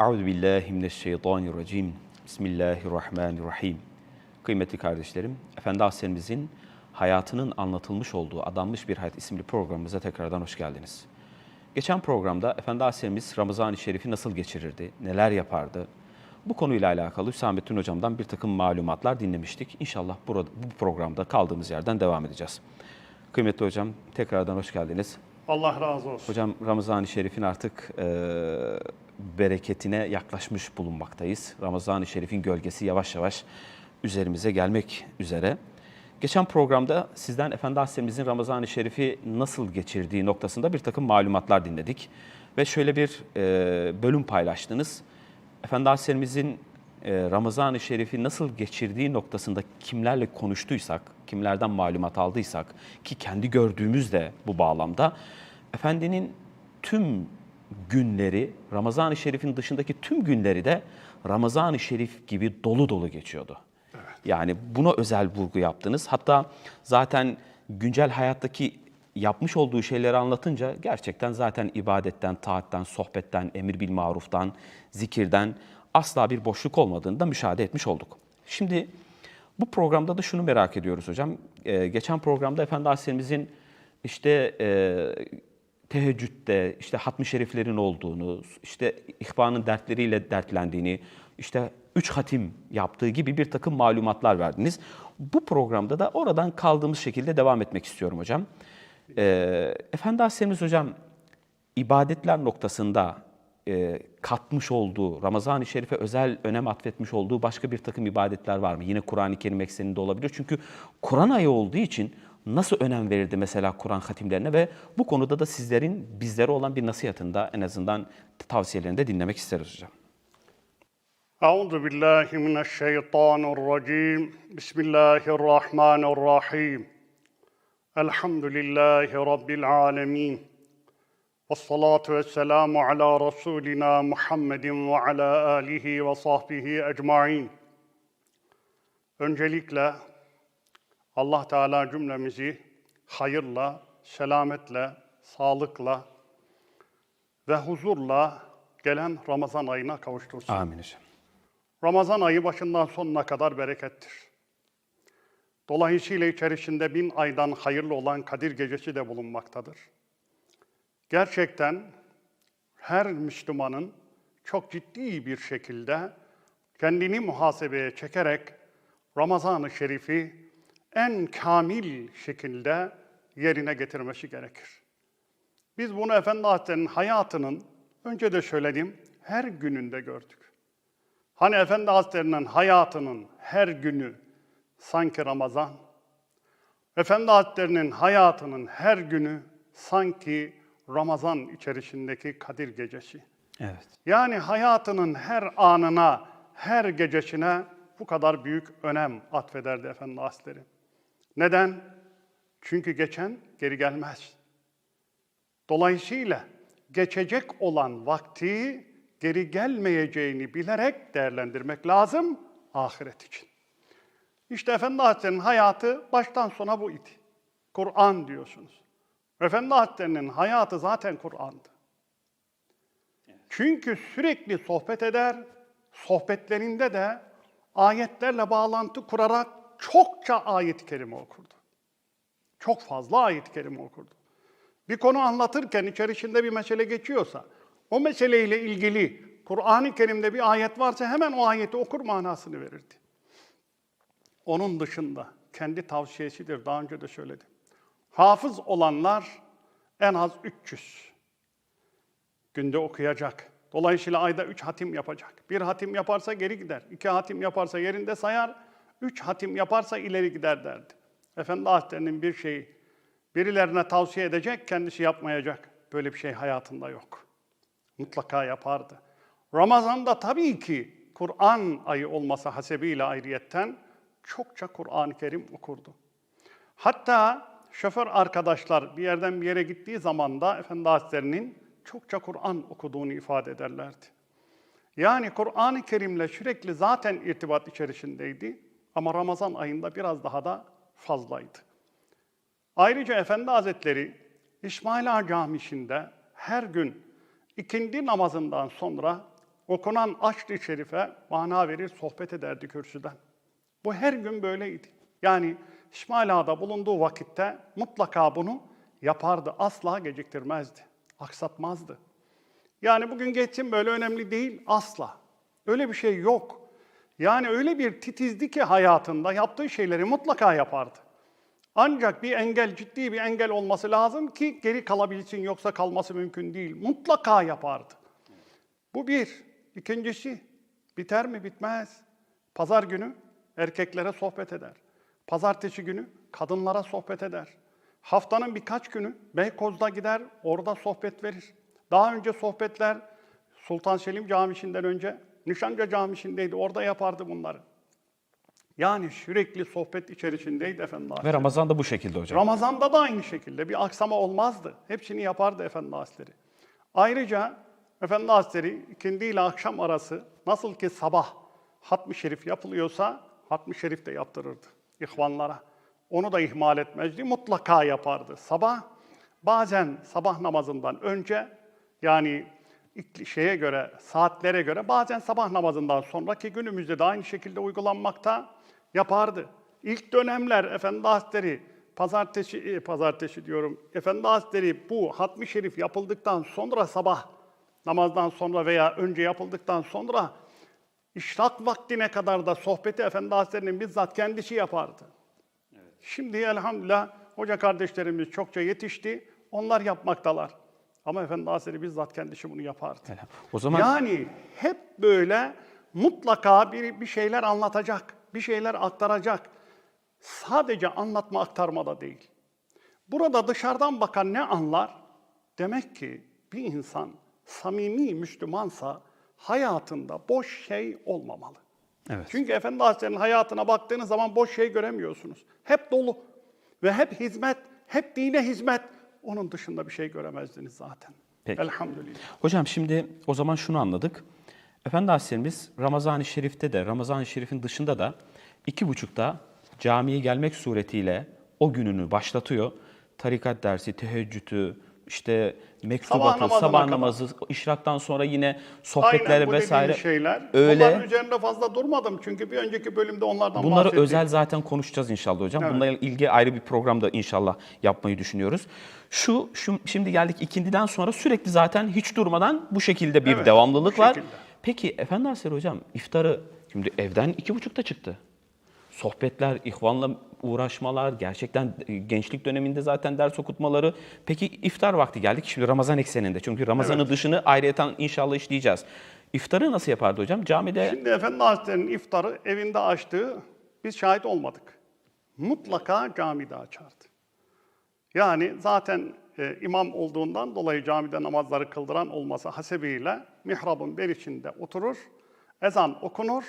Euzu billahi mineşşeytanirracim. Bismillahirrahmanirrahim. Kıymetli kardeşlerim, Efendi Ahsenimizin hayatının anlatılmış olduğu Adanmış Bir Hayat isimli programımıza tekrardan hoş geldiniz. Geçen programda Efendi Ahsenimiz Ramazan-ı Şerif'i nasıl geçirirdi, neler yapardı? Bu konuyla alakalı Hüsamettin Hocam'dan bir takım malumatlar dinlemiştik. İnşallah burada, bu programda kaldığımız yerden devam edeceğiz. Kıymetli hocam, tekrardan hoş geldiniz. Allah razı olsun. Hocam Ramazan-ı Şerif'in artık e, bereketine yaklaşmış bulunmaktayız. Ramazan-ı Şerif'in gölgesi yavaş yavaş üzerimize gelmek üzere. Geçen programda sizden Efendi Aleyhisselam'ın Ramazan-ı Şerif'i nasıl geçirdiği noktasında bir takım malumatlar dinledik. Ve şöyle bir e, bölüm paylaştınız. Efendi Aleyhisselam'ın e, Ramazan-ı Şerif'i nasıl geçirdiği noktasında kimlerle konuştuysak, kimlerden malumat aldıysak ki kendi gördüğümüz de bu bağlamda Efendinin tüm günleri, Ramazan-ı Şerif'in dışındaki tüm günleri de Ramazan-ı Şerif gibi dolu dolu geçiyordu. Yani buna özel vurgu yaptınız. Hatta zaten güncel hayattaki yapmış olduğu şeyleri anlatınca gerçekten zaten ibadetten, taatten, sohbetten, emir bil maruftan, zikirden asla bir boşluk olmadığını da müşahede etmiş olduk. Şimdi bu programda da şunu merak ediyoruz hocam. Ee, geçen programda Efendi Aleyhisselam'ın işte e, teheccüde, işte hatmi şeriflerin olduğunu, işte ihvanın dertleriyle dertlendiğini, işte üç hatim yaptığı gibi bir takım malumatlar verdiniz. Bu programda da oradan kaldığımız şekilde devam etmek istiyorum hocam. Ee, Efendi Aleyhisselam'ız hocam ibadetler noktasında e, katmış olduğu, Ramazan-ı Şerif'e özel önem atfetmiş olduğu başka bir takım ibadetler var mı? Yine Kur'an-ı Kerim ekseninde olabilir. Çünkü Kur'an ayı olduğu için nasıl önem verirdi mesela Kur'an hatimlerine ve bu konuda da sizlerin bizlere olan bir nasihatında en azından tavsiyelerini de dinlemek isteriz hocam. Euzu billahi mineşşeytanirracim. Bismillahirrahmanirrahim. Elhamdülillahi rabbil alamin. Ves salatu vesselamu ala rasulina Muhammedin ve ala alihi ve sahbihi ecmaîn. Öncelikle Allah Teala cümlemizi hayırla, selametle, sağlıkla ve huzurla gelen Ramazan ayına kavuştursun. Amin. Ramazan ayı başından sonuna kadar berekettir. Dolayısıyla içerisinde bin aydan hayırlı olan Kadir Gecesi de bulunmaktadır. Gerçekten her Müslümanın çok ciddi bir şekilde kendini muhasebeye çekerek Ramazan-ı Şerif'i en kamil şekilde yerine getirmesi gerekir. Biz bunu Efendi Hazretleri'nin hayatının, önce de söyledim, her gününde gördük. Hani Efendi Hazretleri'nin hayatının her günü sanki Ramazan, Efendi Hazretleri'nin hayatının her günü sanki Ramazan içerisindeki Kadir Gecesi. Evet. Yani hayatının her anına, her gecesine bu kadar büyük önem atfederdi Efendi Hazretleri. Neden? Çünkü geçen geri gelmez. Dolayısıyla geçecek olan vakti geri gelmeyeceğini bilerek değerlendirmek lazım ahiret için. İşte Efendi Hazretleri'nin hayatı baştan sona bu idi. Kur'an diyorsunuz. Efendi Hazretleri'nin hayatı zaten Kur'an'dı. Çünkü sürekli sohbet eder, sohbetlerinde de ayetlerle bağlantı kurarak çokça ayet-i kerime okurdu. Çok fazla ayet-i kerime okurdu. Bir konu anlatırken içerisinde bir mesele geçiyorsa, o meseleyle ilgili Kur'an-ı Kerim'de bir ayet varsa hemen o ayeti okur manasını verirdi. Onun dışında kendi tavsiyesidir, daha önce de söyledim. Hafız olanlar en az 300 günde okuyacak. Dolayısıyla ayda üç hatim yapacak. Bir hatim yaparsa geri gider. iki hatim yaparsa yerinde sayar. Üç hatim yaparsa ileri gider derdi. Efendi Hazretleri'nin bir şeyi birilerine tavsiye edecek, kendisi yapmayacak. Böyle bir şey hayatında yok. Mutlaka yapardı. Ramazan'da tabii ki Kur'an ayı olması hasebiyle ayrıyetten çokça Kur'an-ı Kerim okurdu. Hatta şoför arkadaşlar bir yerden bir yere gittiği zaman da Efendi Hazretleri'nin çokça Kur'an okuduğunu ifade ederlerdi. Yani Kur'an-ı Kerim'le sürekli zaten irtibat içerisindeydi ama Ramazan ayında biraz daha da fazlaydı. Ayrıca Efendi Hazretleri İsmaila Camisi'nde her gün ikindi namazından sonra okunan aşk-ı şerife mana verir, sohbet ederdi kürsüden. Bu her gün böyleydi. Yani İsmail Ağa'da bulunduğu vakitte mutlaka bunu yapardı. Asla geciktirmezdi, aksatmazdı. Yani bugün geçsin böyle önemli değil, asla. Öyle bir şey yok. Yani öyle bir titizdi ki hayatında yaptığı şeyleri mutlaka yapardı. Ancak bir engel, ciddi bir engel olması lazım ki geri kalabilsin yoksa kalması mümkün değil. Mutlaka yapardı. Bu bir. İkincisi, biter mi bitmez. Pazar günü erkeklere sohbet eder. Pazartesi günü kadınlara sohbet eder. Haftanın birkaç günü Beykoz'da gider, orada sohbet verir. Daha önce sohbetler Sultan Selim Camisi'nden önce Nişancı Camisi'ndeydi, orada yapardı bunları. Yani sürekli sohbet içerisindeydi Efendi Ve Ramazan da bu şekilde hocam. Ramazan'da da aynı şekilde bir aksama olmazdı. Hepsini yapardı Efendi Hazretleri. Ayrıca Efendi Hazretleri ikindi ile akşam arası nasıl ki sabah hatmi şerif yapılıyorsa hatmi şerif de yaptırırdı ihvanlara. Onu da ihmal etmezdi. Mutlaka yapardı. Sabah bazen sabah namazından önce yani şeye göre, saatlere göre bazen sabah namazından sonraki günümüzde de aynı şekilde uygulanmakta yapardı. İlk dönemler Efendi Hazretleri pazartesi, e, pazartesi diyorum, Efendi Hazretleri bu hatmi şerif yapıldıktan sonra sabah namazdan sonra veya önce yapıldıktan sonra işrak vaktine kadar da sohbeti Efendi Hazretleri'nin bizzat kendisi yapardı. Şimdi elhamdülillah hoca kardeşlerimiz çokça yetişti. Onlar yapmaktalar. Ama Efendi Hazretleri bizzat kendisi bunu yapardı. O zaman Yani hep böyle mutlaka bir, bir şeyler anlatacak, bir şeyler aktaracak. Sadece anlatma aktarma da değil. Burada dışarıdan bakan ne anlar? Demek ki bir insan samimi Müslümansa hayatında boş şey olmamalı. Evet. Çünkü Efendi Hazretleri'nin hayatına baktığınız zaman boş şey göremiyorsunuz. Hep dolu ve hep hizmet, hep dine hizmet. Onun dışında bir şey göremezdiniz zaten. Peki. Elhamdülillah. Hocam şimdi o zaman şunu anladık. Efendi Hazretlerimiz Ramazan-ı Şerif'te de Ramazan-ı Şerif'in dışında da iki buçukta camiye gelmek suretiyle o gününü başlatıyor. Tarikat dersi, teheccüdü, işte mektubatı, namazına sabah kadar. namazı, işraktan sonra yine sohbetler Aynen bu vesaire. şeyler. Öyle. Bunların üzerinde fazla durmadım çünkü bir önceki bölümde onlardan Bunları bahsettik. özel zaten konuşacağız inşallah hocam. Bununla ilgili ayrı bir programda inşallah yapmayı düşünüyoruz. Şu, şu şimdi geldik ikindiden sonra sürekli zaten hiç durmadan bu şekilde bir Evet, devamlılık var. şekilde. Peki Efendi Hazretleri hocam iftarı şimdi evden iki buçukta çıktı. Sohbetler, ihvanla uğraşmalar, gerçekten e, gençlik döneminde zaten ders okutmaları. Peki iftar vakti geldik şimdi Ramazan ekseninde. Çünkü Ramazan'ın dışını ayrıyeten inşallah işleyeceğiz. İftarı nasıl yapardı hocam? Camide Şimdi Efendi Hazretleri'nin iftarı evinde açtığı biz şahit olmadık. Mutlaka camide açardı. Yani zaten e, imam olduğundan dolayı camide namazları kıldıran olması hasebiyle mihrabın bir içinde oturur, ezan okunur,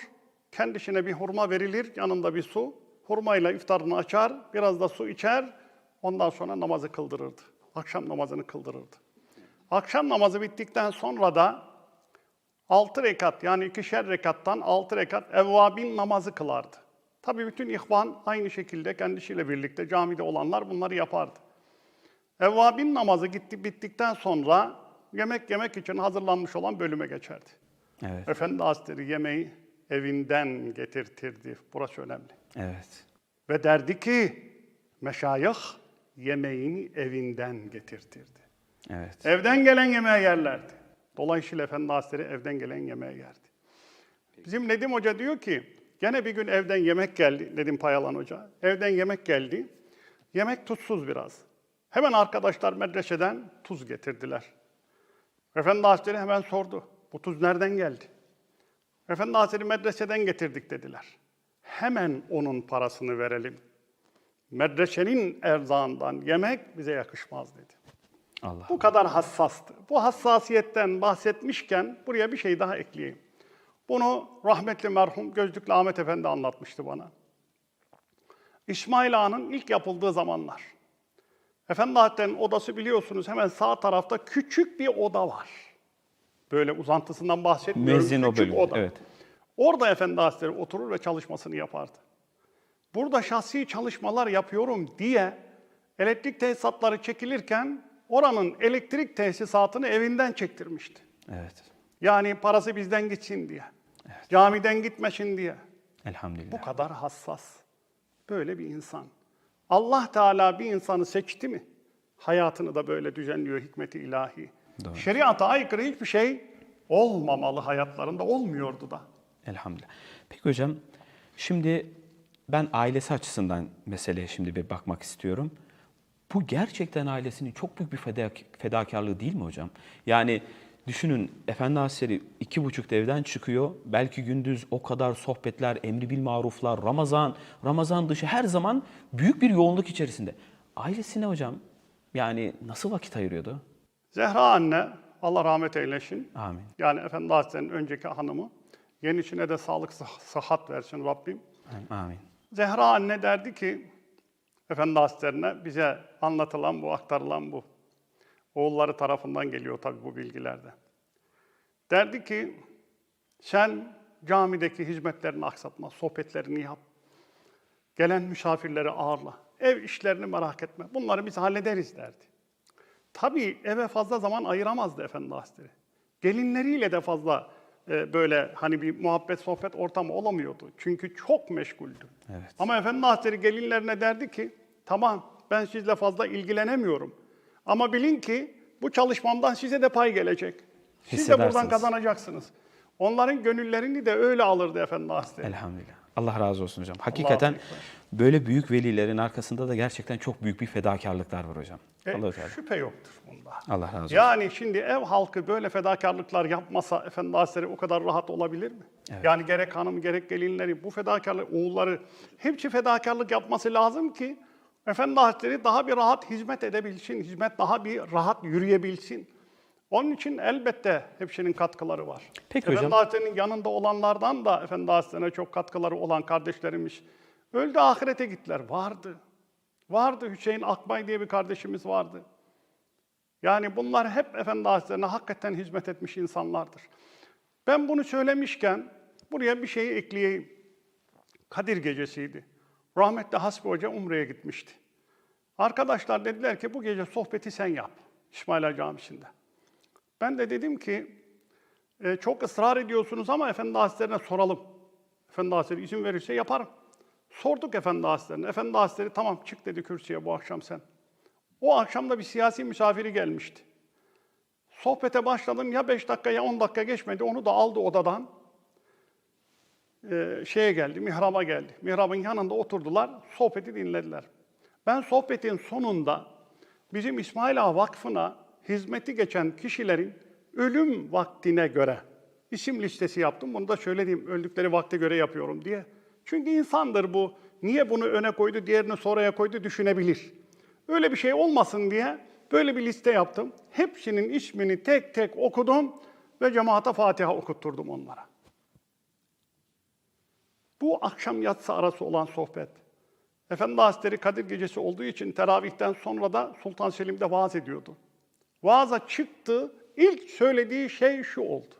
kendisine bir hurma verilir, yanında bir su, hurmayla iftarını açar, biraz da su içer, ondan sonra namazı kıldırırdı. Akşam namazını kıldırırdı. Akşam namazı bittikten sonra da Altı rekat yani ikişer rekattan altı rekat evvabin namazı kılardı. Tabii bütün ihvan aynı şekilde kendisiyle birlikte camide olanlar bunları yapardı. Evvabin namazı gitti bittikten sonra yemek yemek için hazırlanmış olan bölüme geçerdi. Evet. Efendi Hazretleri yemeği evinden getirtirdi. Burası önemli. evet. Ve derdi ki meşayih yemeğini evinden getirtirdi. Evet. Evden gelen yemeği yerlerdi. Dolayısıyla Efendi Hazretleri evden gelen yemeği yerdi. Bizim Nedim Hoca diyor ki, gene bir gün evden yemek geldi, Nedim Payalan Hoca. Evden yemek geldi. Yemek tuzsuz biraz. Hemen arkadaşlar medreseden tuz getirdiler. Efendi Hazretleri hemen sordu, bu tuz nereden geldi? Efendi Hazretleri medreseden getirdik dediler. Hemen onun parasını verelim. Medresenin erzağından yemek bize yakışmaz dedi. Allah. Bu kadar hassastı. Bu hassasiyetten bahsetmişken buraya bir şey daha ekleyeyim. Bunu rahmetli merhum Gözlüklü Ahmet Efendi anlatmıştı bana. İsmail Ağa'nın ilk yapıldığı zamanlar. Efendi Hazretleri'nin odası biliyorsunuz hemen sağ tarafta küçük bir oda var. Böyle uzantısından bahsetmiyorum. Mezzin o bölüm. oda. Evet. Orada Efendi Hazretleri oturur ve çalışmasını yapardı. Burada şahsi çalışmalar yapıyorum diye elektrik tesisatları çekilirken oranın elektrik tesisatını evinden çektirmişti. Evet. Yani parası bizden gitsin diye. Camiden gitmesin diye. Elhamdülillah. Bu kadar hassas. Böyle bir insan. Allah Teala bir insanı seçti mi? Hayatını da böyle düzenliyor hikmeti ilahi. Doğru. Şeriata aykırı hiçbir şey olmamalı hayatlarında. Olmuyordu da. Elhamdülillah. Peki hocam, şimdi ben ailesi açısından meseleye şimdi bir bakmak istiyorum. Bu gerçekten ailesinin çok büyük bir fedak- fedakarlığı değil mi hocam? Yani düşünün Efendi Hazretleri iki buçukta evden çıkıyor. Belki gündüz o kadar sohbetler, emri bil maruflar, Ramazan, Ramazan dışı her zaman büyük bir yoğunluk içerisinde. Ailesine hocam yani nasıl vakit ayırıyordu? Zehra anne, Allah rahmet eylesin. Amin. Yani Efendi Hazretleri'nin önceki hanımı. Yenisine de sağlık, sıh- sıhhat versin Rabbim. Amin. Zehra anne derdi ki, Efendi Hazretlerine bize anlatılan bu, aktarılan bu. Oğulları tarafından geliyor tabii bu bilgilerde. Derdi ki, sen camideki hizmetlerini aksatma, sohbetlerini yap. Gelen misafirleri ağırla. Ev işlerini merak etme. Bunları biz hallederiz derdi. Tabii eve fazla zaman ayıramazdı Efendi Hazretleri. Gelinleriyle de fazla e, böyle hani bir muhabbet sohbet ortamı olamıyordu. Çünkü çok meşguldü. Evet. Ama Efendi Hazretleri gelinlerine derdi ki tamam ben sizle fazla ilgilenemiyorum. Ama bilin ki bu çalışmamdan size de pay gelecek. Siz de buradan kazanacaksınız. Onların gönüllerini de öyle alırdı Efendi Hazretleri. Elhamdülillah. Allah razı olsun hocam. Hakikaten. Böyle büyük velilerin arkasında da gerçekten çok büyük bir fedakarlıklar var hocam. E, Allah şüphe yoktur bunda. Allah razı olsun. Yani şimdi ev halkı böyle fedakarlıklar yapmasa Efendi Hazretleri o kadar rahat olabilir mi? Yani gerek hanım gerek gelinleri bu fedakarlık oğulları hepsi fedakarlık yapması lazım ki Efendi Hazretleri daha bir rahat hizmet edebilsin, hizmet daha bir rahat yürüyebilsin. Onun için elbette hepsinin katkıları var. Peki Efendi hocam. Hazretleri'nin yanında olanlardan da Efendi Hazretleri'ne çok katkıları olan kardeşlerimiz öldü ahirete gittiler. Vardı. Vardı Hüseyin Akbay diye bir kardeşimiz vardı. Yani bunlar hep Efendi Hazretlerine hakikaten hizmet etmiş insanlardır. Ben bunu söylemişken buraya bir şeyi ekleyeyim. Kadir gecesiydi. Rahmetli Hasbi Hoca Umre'ye gitmişti. Arkadaşlar dediler ki bu gece sohbeti sen yap İsmaila Camisi'nde. Ben de dedim ki "E, çok ısrar ediyorsunuz ama Efendi Hazretlerine soralım. Efendi Hazretleri izin verirse yaparım. Sorduk Efendi Hazretlerine. Efendi Hazretleri tamam çık dedi kürsüye bu akşam sen. O akşam da bir siyasi misafiri gelmişti. Sohbete başladım ya 5 dakika ya 10 dakika geçmedi. Onu da aldı odadan. Ee, şeye geldi, mihraba geldi. Mihrabın yanında oturdular, sohbeti dinlediler. Ben sohbetin sonunda bizim İsmail Ağa Vakfı'na hizmeti geçen kişilerin ölüm vaktine göre isim listesi yaptım. Bunu da şöyle diyeyim, öldükleri vakte göre yapıyorum diye. Çünkü insandır bu. Niye bunu öne koydu, diğerini sonraya koydu düşünebilir. Öyle bir şey olmasın diye böyle bir liste yaptım. Hepsinin ismini tek tek okudum ve cemaate Fatiha okutturdum onlara. Bu akşam yatsı arası olan sohbet. Efendi Hazretleri Kadir Gecesi olduğu için teravihten sonra da Sultan Selim'de vaaz ediyordu. Vaaza çıktı, ilk söylediği şey şu oldu.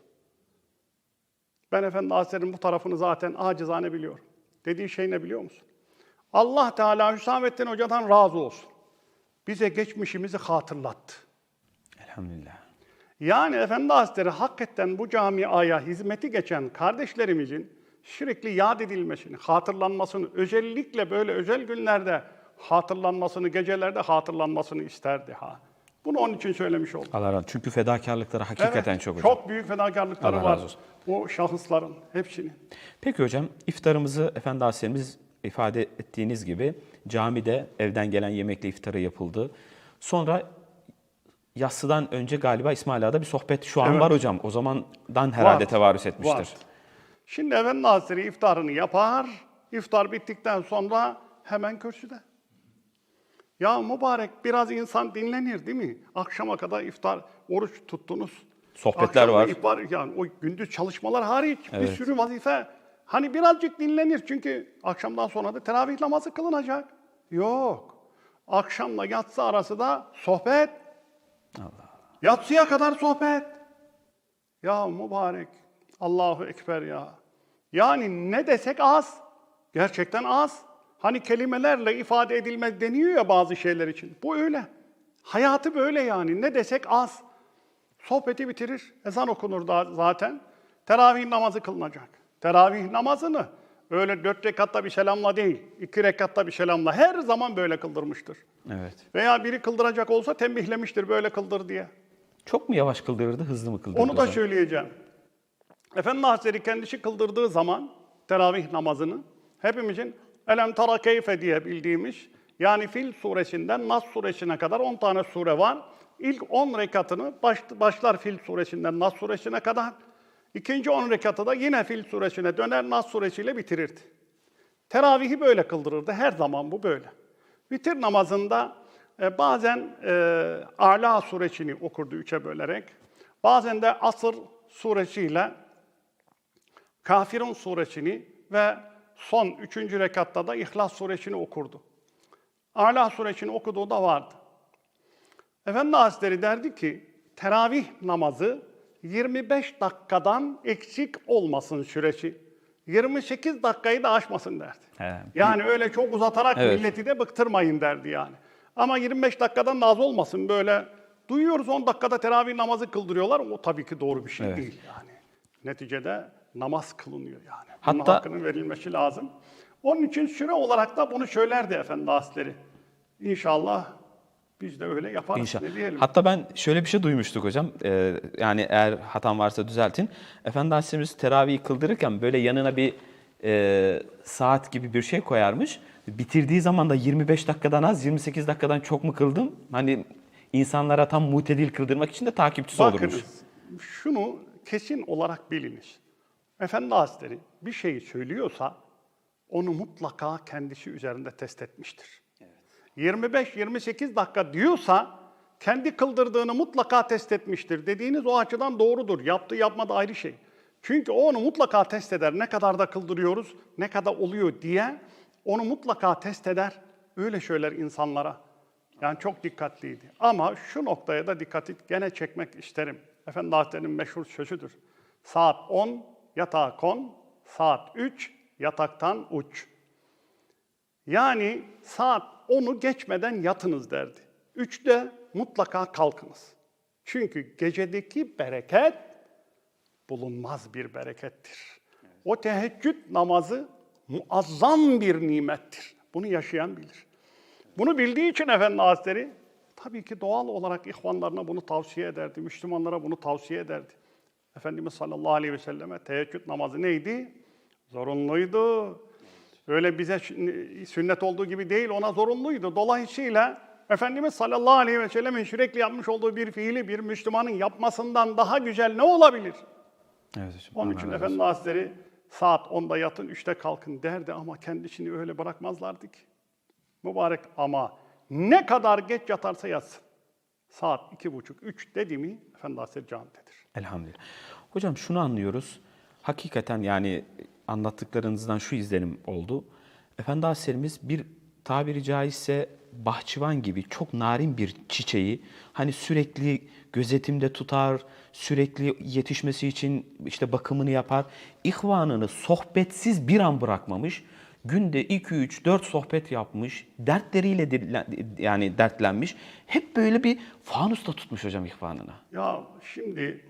Ben Efendi Hazretleri'nin bu tarafını zaten acizane biliyorum. Dediği şey ne biliyor musun? Allah Teala Hüsamettin Hoca'dan razı olsun. Bize geçmişimizi hatırlattı. Elhamdülillah. Yani Efendi Hazretleri hakikaten bu camiaya hizmeti geçen kardeşlerimizin sürekli yad edilmesini, hatırlanmasını, özellikle böyle özel günlerde hatırlanmasını, gecelerde hatırlanmasını isterdi ha. Bunu onun için söylemiş oldum. Allah razı olsun. Çünkü fedakarlıkları hakikaten Evet, çok hocam. Çok büyük fedakarlıkları Allah var. olsun. O şahısların hepsinin. Peki hocam iftarımızı Efendi Hazretlerimiz ifade ettiğiniz gibi camide evden gelen yemekle iftarı yapıldı. Sonra yassıdan önce galiba İsmail Ağa'da bir sohbet şu an Evet. var hocam. O zamandan herhalde Var, tevarüs etmiştir. var. Şimdi Efendi Hazretleri iftarını yapar. İftar bittikten sonra hemen kürsüde. Ya mübarek biraz insan dinlenir değil mi? Akşama kadar iftar, oruç tuttunuz. Sohbetler Akşam var. ihbar- yani o gündüz çalışmalar hariç bir Evet. sürü vazife. Hani birazcık dinlenir çünkü akşamdan sonra da teravih namazı kılınacak. Yok. Akşamla yatsı arası da sohbet. Yatsıya kadar sohbet. Ya mübarek. Allahu Ekber ya. Yani ne desek az. Gerçekten az. Hani kelimelerle ifade edilmez deniyor ya bazı şeyler için. Bu öyle. Hayatı böyle yani. Ne desek az. Sohbeti bitirir, ezan okunur da zaten. Teravih namazı kılınacak. Teravih namazını öyle dört rekatta bir selamla değil, iki rekatta bir selamla her zaman böyle kıldırmıştır. Evet. Veya biri kıldıracak olsa tembihlemiştir böyle kıldır diye. Çok mu yavaş kıldırırdı, hızlı mı kıldırırdı? Onu da söyleyeceğim. Efendi Hazretleri kendisi kıldırdığı zaman teravih namazını hepimizin elem tara keyfe diye bildiğimiz yani Fil suresinden Nas suresine kadar 10 tane sure var. İlk 10 rekatını baş, başlar Fil suresinden Nas suresine kadar. İkinci 10 rekatı da yine Fil suresine döner Nas suresiyle bitirirdi. Teravihi böyle kıldırırdı. Her zaman bu böyle. Vitir namazında e, bazen e, Ala suresini okurdu üçe bölerek. Bazen de Asır suresiyle Kafirun suresini ve son üçüncü rekatta da İhlas suresini okurdu. Ala suresini okuduğu da vardı. Efendi Hazretleri derdi ki, teravih namazı 25 dakikadan eksik olmasın süresi. 28 dakikayı da aşmasın derdi. He. Yani öyle çok uzatarak Evet. milleti de bıktırmayın derdi yani. Ama 25 dakikadan da az olmasın böyle. Duyuyoruz 10 dakikada teravih namazı kıldırıyorlar. O tabii ki doğru bir şey Evet. değil yani. Neticede namaz kılınıyor yani. Bunun Hatta- hakkının verilmesi lazım. Onun için süre olarak da bunu söylerdi Efendi Hazretleri. İnşallah biz de öyle yaparız. İnşallah. Ne diyelim? Hatta ben şöyle bir şey duymuştuk hocam. Ee, yani eğer hatam varsa düzeltin. Efendi Aleyhisselam'ız teravih kıldırırken böyle yanına bir e, saat gibi bir şey koyarmış. Bitirdiği zaman da 25 dakikadan az, 28 dakikadan çok mu kıldım? Hani insanlara tam mutedil kıldırmak için de takipçisi olurmuş. Bakınız, şunu kesin olarak biliniz. Efendi Hazretleri bir şeyi söylüyorsa onu mutlaka kendisi üzerinde test etmiştir. 25-28 dakika diyorsa kendi kıldırdığını mutlaka test etmiştir. Dediğiniz o açıdan doğrudur. Yaptığı yapmadığı ayrı şey. Çünkü o onu mutlaka test eder. Ne kadar da kıldırıyoruz, ne kadar oluyor diye onu mutlaka test eder. Öyle söyler insanlara. Yani çok dikkatliydi. Ama şu noktaya da dikkati gene çekmek isterim. Efendi Hazretleri'nin meşhur sözüdür. Saat 10 yatağa kon, saat 3 yataktan uç. Yani saat 10'u geçmeden yatınız derdi. 3'te mutlaka kalkınız. Çünkü gecedeki bereket bulunmaz bir berekettir. O teheccüd namazı muazzam bir nimettir. Bunu yaşayan bilir. Bunu bildiği için Efendi Hazretleri tabii ki doğal olarak ihvanlarına bunu tavsiye ederdi. Müslümanlara bunu tavsiye ederdi. Efendimiz sallallahu aleyhi ve selleme teheccüd namazı neydi? Zorunluydu. Öyle bize sü- sünnet olduğu gibi değil, ona zorunluydu. Dolayısıyla Efendimiz sallallahu aleyhi ve sellemin sürekli yapmış olduğu bir fiili bir Müslümanın yapmasından daha güzel ne olabilir? Evet hocam. Onun için razı Efendi Hazretleri saat 10'da yatın, 3'te kalkın derdi ama kendisini öyle bırakmazlardı ki. Mübarek ama ne kadar geç yatarsa yatsın. Saat iki buçuk, üç dedi mi Efendi Hazretleri camidedir. Elhamdülillah. Hocam şunu anlıyoruz. Hakikaten yani anlattıklarınızdan şu izlenim oldu. Efendi Aleyhisselam'ız bir tabiri caizse bahçıvan gibi çok narin bir çiçeği hani sürekli gözetimde tutar, sürekli yetişmesi için işte bakımını yapar. İhvanını sohbetsiz bir an bırakmamış. Günde 2 3 4 sohbet yapmış. Dertleriyle dirlen- yani dertlenmiş. Hep böyle bir fanusta tutmuş hocam ihvanını. Ya şimdi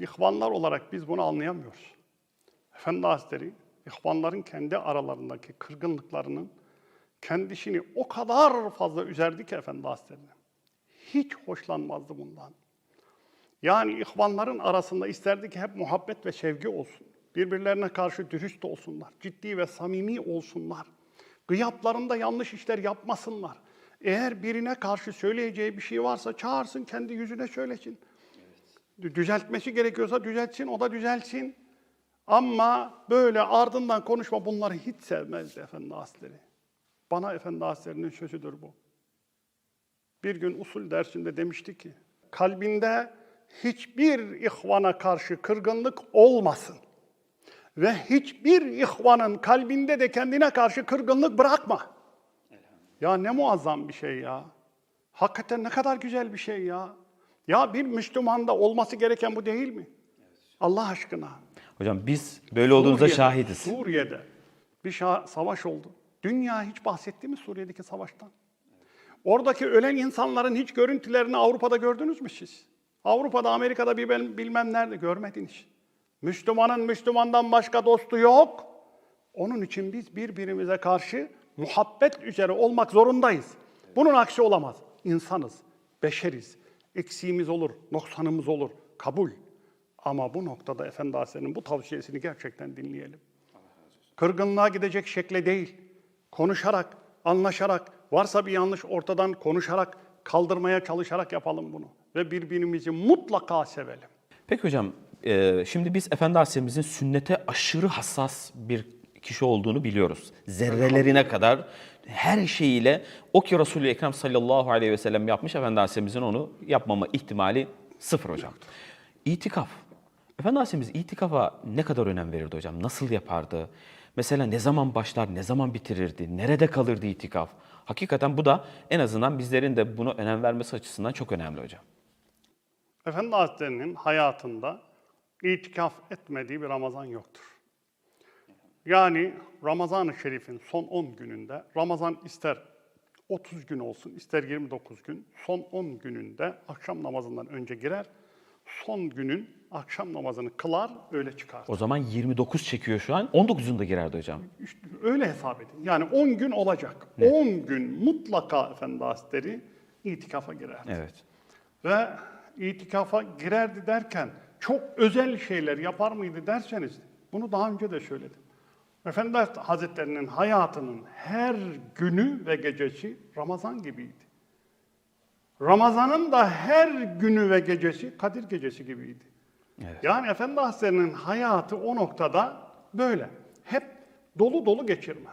ihvanlar olarak biz bunu anlayamıyoruz. Efendi Hazretleri, ihvanların kendi aralarındaki kırgınlıklarının kendisini o kadar fazla üzerdi ki Efendi Hazretleri. Hiç hoşlanmazdı bundan. Yani ihvanların arasında isterdi ki hep muhabbet ve sevgi olsun. Birbirlerine karşı dürüst olsunlar, ciddi ve samimi olsunlar. Gıyaplarında yanlış işler yapmasınlar. Eğer birine karşı söyleyeceği bir şey varsa çağırsın, kendi yüzüne söylesin. Düzeltmesi gerekiyorsa düzeltsin, o da düzelsin. Ama böyle ardından konuşma bunları hiç sevmezdi Efendi Hazretleri. Bana Efendi Hazretleri'nin sözüdür bu. Bir gün usul dersinde demişti ki, kalbinde hiçbir ihvana karşı kırgınlık olmasın. Ve hiçbir ihvanın kalbinde de kendine karşı kırgınlık bırakma. Ya ne muazzam bir şey ya. Hakikaten ne kadar güzel bir şey ya. Ya bir Müslümanda olması gereken bu değil mi? Allah aşkına. Hocam biz böyle olduğunuza Suriye'de- şahidiz. Suriye'de bir şa- savaş oldu. Dünya hiç bahsetti mi Suriye'deki savaştan? Oradaki ölen insanların hiç görüntülerini Avrupa'da gördünüz mü siz? Avrupa'da, Amerika'da bir bilmem nerede görmediniz. Müslümanın Müslümandan başka dostu yok. Onun için biz birbirimize karşı muhabbet üzere olmak zorundayız. Bunun aksi olamaz. İnsanız, beşeriz. Eksiğimiz olur, noksanımız olur. Kabul. Ama bu noktada Efendi Hazretleri'nin bu tavsiyesini gerçekten dinleyelim. Kırgınlığa gidecek şekle değil, konuşarak, anlaşarak, varsa bir yanlış ortadan konuşarak, kaldırmaya çalışarak yapalım bunu. Ve birbirimizi mutlaka sevelim. Peki hocam, e, şimdi biz Efendi Aleyhisselam'ın sünnete aşırı hassas bir kişi olduğunu biliyoruz. Zerrelerine kadar her şeyiyle o ki Resulü Ekrem sallallahu aleyhi ve sellem yapmış, Efendi Aleyhisselam'ın onu yapmama ihtimali sıfır hocam. İtikaf. Efendi Aleyhisselam'ız itikafa ne kadar önem verirdi hocam? Nasıl yapardı? Mesela ne zaman başlar, ne zaman bitirirdi? Nerede kalırdı itikaf? Hakikaten bu da en azından bizlerin de buna önem vermesi açısından çok önemli hocam. Efendi Hazretleri'nin hayatında itikaf etmediği bir Ramazan yoktur. Yani Ramazan-ı Şerif'in son 10 gününde, Ramazan ister 30 gün olsun, ister 29 gün, son 10 gününde akşam namazından önce girer, son günün akşam namazını kılar, öyle çıkar. O zaman 29 çekiyor şu an. 19'unda girerdi hocam. İşte öyle hesap edin. Yani 10 gün olacak. 10 gün mutlaka Efendi Hazretleri itikafa girer. Evet. Ve itikafa girerdi derken çok özel şeyler yapar mıydı derseniz bunu daha önce de söyledim. Efendi Hazretlerinin hayatının her günü ve gecesi Ramazan gibiydi. Ramazan'ın da her günü ve gecesi Kadir gecesi gibiydi. Evet. Yani Efendi Hazretleri'nin hayatı o noktada böyle. Hep dolu dolu geçirme.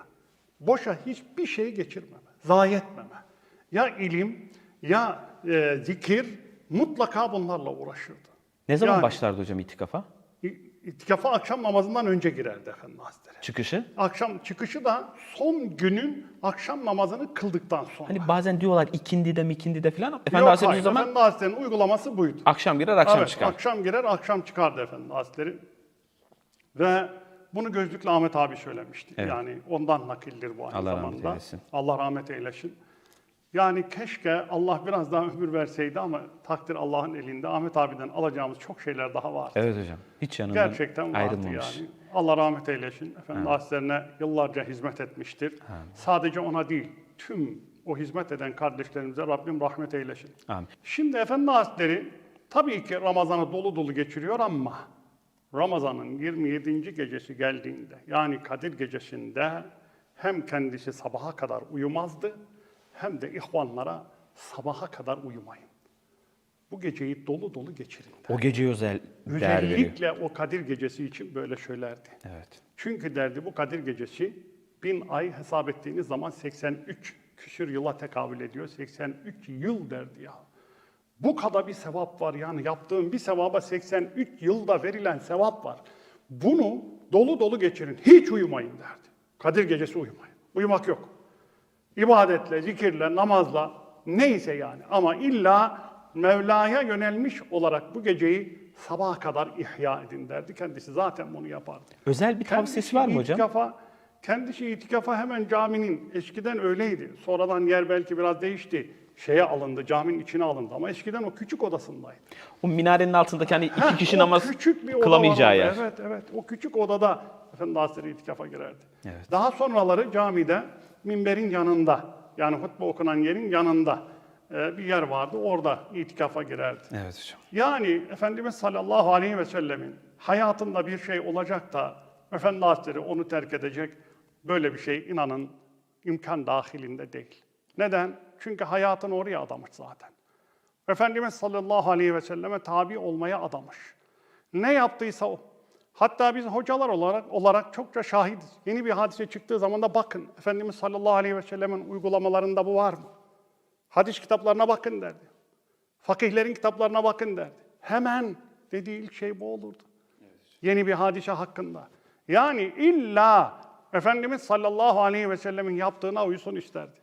Boşa hiçbir şey geçirmeme, zayi etmeme. Ya ilim, ya e, zikir mutlaka bunlarla uğraşırdı. Ne zaman Yani- başlardı hocam itikafa? İtikafa akşam namazından önce girerdi Efendi Hazretleri. Çıkışı? Akşam çıkışı da son günün akşam namazını kıldıktan sonra. Hani bazen diyorlar ikindide mikindide falan. Efendi Yok, Hazretleri hayır, zaman Efendi Hazretleri'nin uygulaması buydu. akşam girer akşam evet, çıkar. akşam girer, akşam çıkardı Efendi Hazretleri. Ve bunu Gözlüklü Ahmet abi söylemişti. Evet. Yani ondan nakildir bu aynı Allah rahmet zamanda. eylesin. Allah rahmet eylesin. Yani keşke Allah biraz daha ömür verseydi ama takdir Allah'ın elinde. Ahmet abiden alacağımız çok şeyler daha var. Evet hocam. Hiç yanından Gerçekten vardı ayrılmamış. yani. Allah rahmet eylesin. Efendi Hazretlerine yıllarca hizmet etmiştir. Sadece ona değil, tüm o hizmet eden kardeşlerimize Rabbim rahmet eylesin. Amin. Şimdi Efendi Hazretleri tabii ki Ramazan'ı dolu dolu geçiriyor ama Ramazan'ın 27. gecesi geldiğinde yani Kadir gecesinde hem kendisi sabaha kadar uyumazdı hem de ihvanlara sabaha kadar uyumayın. Bu geceyi dolu dolu geçirin. O gece özel değer. Özellikle o Kadir gecesi için böyle söylerdi. Evet. Çünkü derdi bu Kadir gecesi bin ay hesap ettiğiniz zaman 83 küsür yıla tekabül ediyor. 83 yıl derdi ya. Bu kadar bir sevap var yani yaptığım bir sevaba 83 yılda verilen sevap var. Bunu dolu dolu geçirin. Hiç uyumayın derdi. Kadir gecesi uyumayın. Uyumak yok. İbadetle, zikirle, namazla neyse yani ama illa Mevla'ya yönelmiş olarak bu geceyi sabaha kadar ihya edin derdi. Kendisi zaten bunu yapardı. Özel bir tavsiyesi var mı hocam? itikafa, kendisi itikafa hemen caminin, eskiden öyleydi. Sonradan yer belki biraz değişti. Şeye alındı, caminin içine alındı ama eskiden o küçük odasındaydı. O minarenin altındaki hani iki Heh, kişi namaz küçük bir oda kılamayacağı yer. Evet, evet. O küçük odada Efendi Hazretleri itikafa girerdi. Evet. Daha sonraları camide minberin yanında, yani hutbe okunan yerin yanında e, bir yer vardı. Orada itikafa girerdi. Evet hocam. Yani Efendimiz sallallahu aleyhi ve sellemin hayatında bir şey olacak da Efendi Hazretleri onu terk edecek böyle bir şey inanın imkan dahilinde değil. Neden? Çünkü hayatını oraya adamış zaten. Efendimiz sallallahu aleyhi ve selleme tabi olmaya adamış. Ne yaptıysa o. Hatta biz hocalar olarak olarak çokça şahidiz. Yeni bir hadise çıktığı zaman da bakın Efendimiz sallallahu aleyhi ve sellemin uygulamalarında bu var mı? Hadis kitaplarına bakın derdi. Fakihlerin kitaplarına bakın derdi. Hemen dediği ilk şey bu olurdu. Yeni bir hadise hakkında. Yani illa Efendimiz sallallahu aleyhi ve sellemin yaptığına uysun isterdi.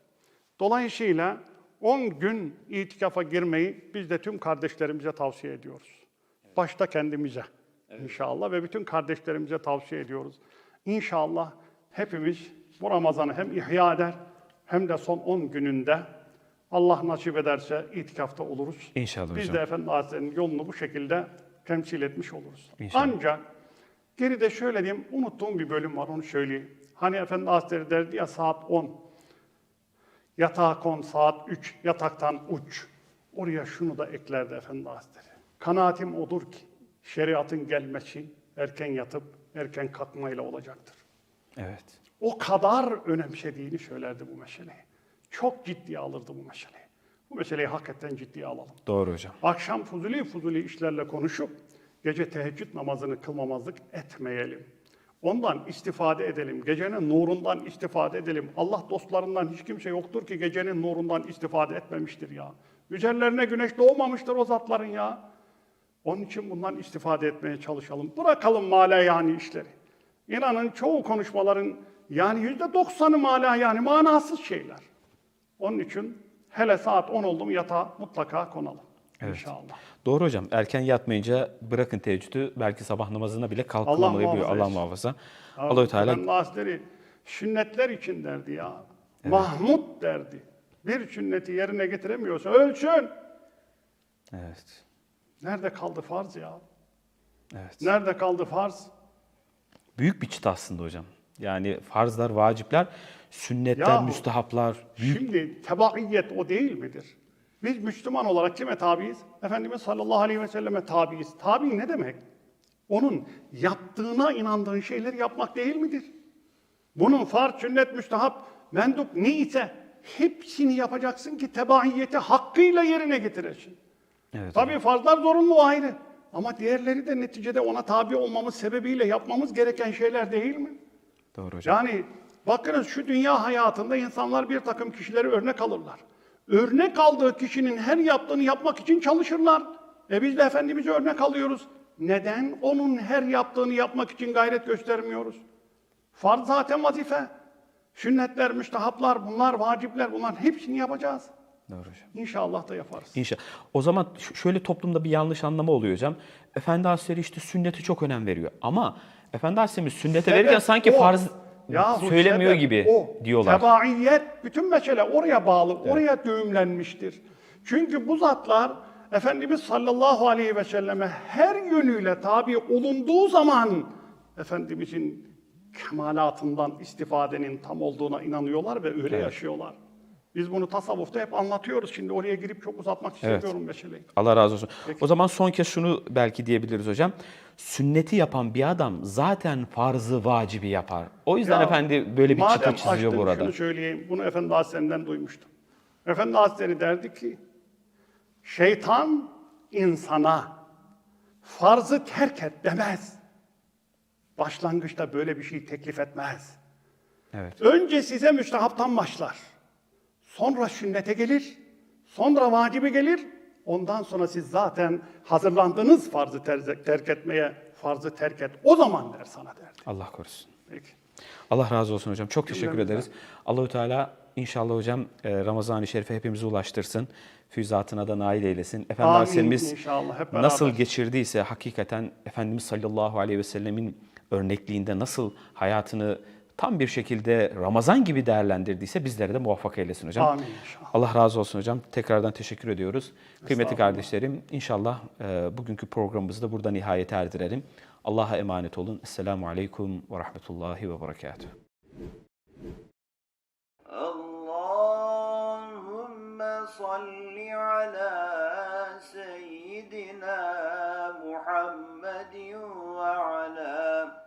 Dolayısıyla 10 gün itikafa girmeyi biz de tüm kardeşlerimize tavsiye ediyoruz. Başta kendimize inşallah ve bütün kardeşlerimize tavsiye ediyoruz. İnşallah hepimiz bu Ramazan'ı hem ihya eder hem de son 10 gününde Allah nasip ederse itikafta oluruz. İnşallah Biz hocam. de Efendi Hazretleri'nin yolunu bu şekilde temsil etmiş oluruz. İnşallah. Ancak geride şöyle diyeyim, unuttuğum bir bölüm var onu söyleyeyim. Hani Efendi Hazretleri derdi ya saat 10, yatağa kon saat 3, yataktan uç. Oraya şunu da eklerdi Efendi Hazretleri. Kanaatim odur ki şeriatın gelmesi erken yatıp erken kalkmayla olacaktır. Evet. O kadar önemsediğini söylerdi bu meseleyi. Çok ciddiye alırdı bu meseleyi. Bu meseleyi hakikaten ciddiye alalım. Doğru hocam. Akşam fuzuli fuzuli işlerle konuşup gece teheccüd namazını kılmamazlık etmeyelim. Ondan istifade edelim. Gecenin nurundan istifade edelim. Allah dostlarından hiç kimse yoktur ki gecenin nurundan istifade etmemiştir ya. Üzerlerine güneş doğmamıştır o zatların ya. Onun için bundan istifade etmeye çalışalım. Bırakalım mala yani işleri. İnanın çoğu konuşmaların yani yüzde doksanı mala yani manasız şeyler. Onun için hele saat 10 oldu mu yatağa mutlaka konalım. İnşallah. Doğru hocam. Erken yatmayınca bırakın teheccüdü belki sabah namazına bile Allah kalkılamayabiliyor. Allah muhafaza. Ya, Allahü Teala Hazretleri sünnetler için derdi ya. Mahmud derdi. Bir sünneti yerine getiremiyorsa ölsün. Evet. Nerede kaldı farz ya? Evet. Nerede kaldı farz? Büyük bir çıta aslında hocam. Yani farzlar, vacipler, sünnetler, Yahu, müstehaplar. Büyük Şimdi tebaiyet o değil midir? Biz Müslüman olarak kime tabiiz? Efendimiz sallallahu aleyhi ve selleme tabiiz. Tabi ne demek? Onun yaptığına inandığın şeyleri yapmak değil midir? Bunun farz, sünnet, müstehap, mendup ne ise hepsini yapacaksın ki tebaiyeti hakkıyla yerine getiresin. Evet. Tabii farzlar zorunlu o ayrı. Ama diğerleri de neticede ona tabi olmamız sebebiyle yapmamız gereken şeyler değil mi? Doğru hocam. Yani bakınız şu dünya hayatında insanlar bir takım kişileri örnek alırlar. Örnek aldığı kişinin her yaptığını yapmak için çalışırlar. E biz de Efendimiz'i örnek alıyoruz. Neden onun her yaptığını yapmak için gayret göstermiyoruz? Farz zaten vazife. Sünnetler, müstehaplar, bunlar vacipler, bunlar hepsini yapacağız. Doğru hocam. İnşallah da yaparız. İnşallah. O zaman şöyle toplumda bir yanlış anlama oluyor hocam. Efendi Hazretleri işte sünnete çok önem veriyor. Ama Efendi Hazretlerimiz sünnete Sebep verirken sanki o. farz Yahu söylemiyor sebep gibi o. diyorlar. Tebaiyet, bütün mesele oraya bağlı, oraya düğümlenmiştir. Çünkü bu zatlar Efendimiz sallallahu aleyhi ve selleme her yönüyle tabi olunduğu zaman Efendimizin kemalatından istifadenin tam olduğuna inanıyorlar ve öyle yaşıyorlar. Biz bunu tasavvufta hep anlatıyoruz. Şimdi oraya girip çok uzatmak istemiyorum meseleyi. Allah razı olsun. O zaman son kez şunu belki diyebiliriz hocam. Sünneti yapan bir adam zaten farzı vacibi yapar. O yüzden Ya, efendi böyle bir madem çiziyor açtın burada. Şunu söyleyeyim. Bunu Efendi Hazretlerinden duymuştum. Efendi Hazretleri derdi ki şeytan insana farzı terk et demez. Başlangıçta böyle bir şey teklif etmez. Evet. Önce size müstehaptan başlar. Sonra sünnete gelir. Sonra vacibi gelir. Ondan sonra siz zaten hazırlandınız farzı ter- terk etmeye, farzı terk et. O zaman der sana derdi. Allah korusun. Peki. Allah razı olsun hocam. Çok teşekkür Cümlemizden. ederiz. Allahü Teala inşallah hocam e, Ramazan-ı Şerif'e hepimizi ulaştırsın. Füzatına da nail eylesin. Efendi Amin Aleyhisselam'ız inşallah, hep beraber. nasıl geçirdiyse hakikaten Efendimiz sallallahu aleyhi ve sellemin örnekliğinde nasıl hayatını tam bir şekilde Ramazan gibi değerlendirdiyse bizlere de muvaffak eylesin hocam. Amin inşallah. Allah razı olsun hocam. Tekrardan teşekkür ediyoruz. Kıymetli kardeşlerim inşallah e, bugünkü programımızı da burada nihayete erdirelim. Allah'a emanet olun. Esselamu Aleyküm ve Rahmetullahi ve Berekatuhu. Allahümme salli ala seyyidina Muhammedin ve ala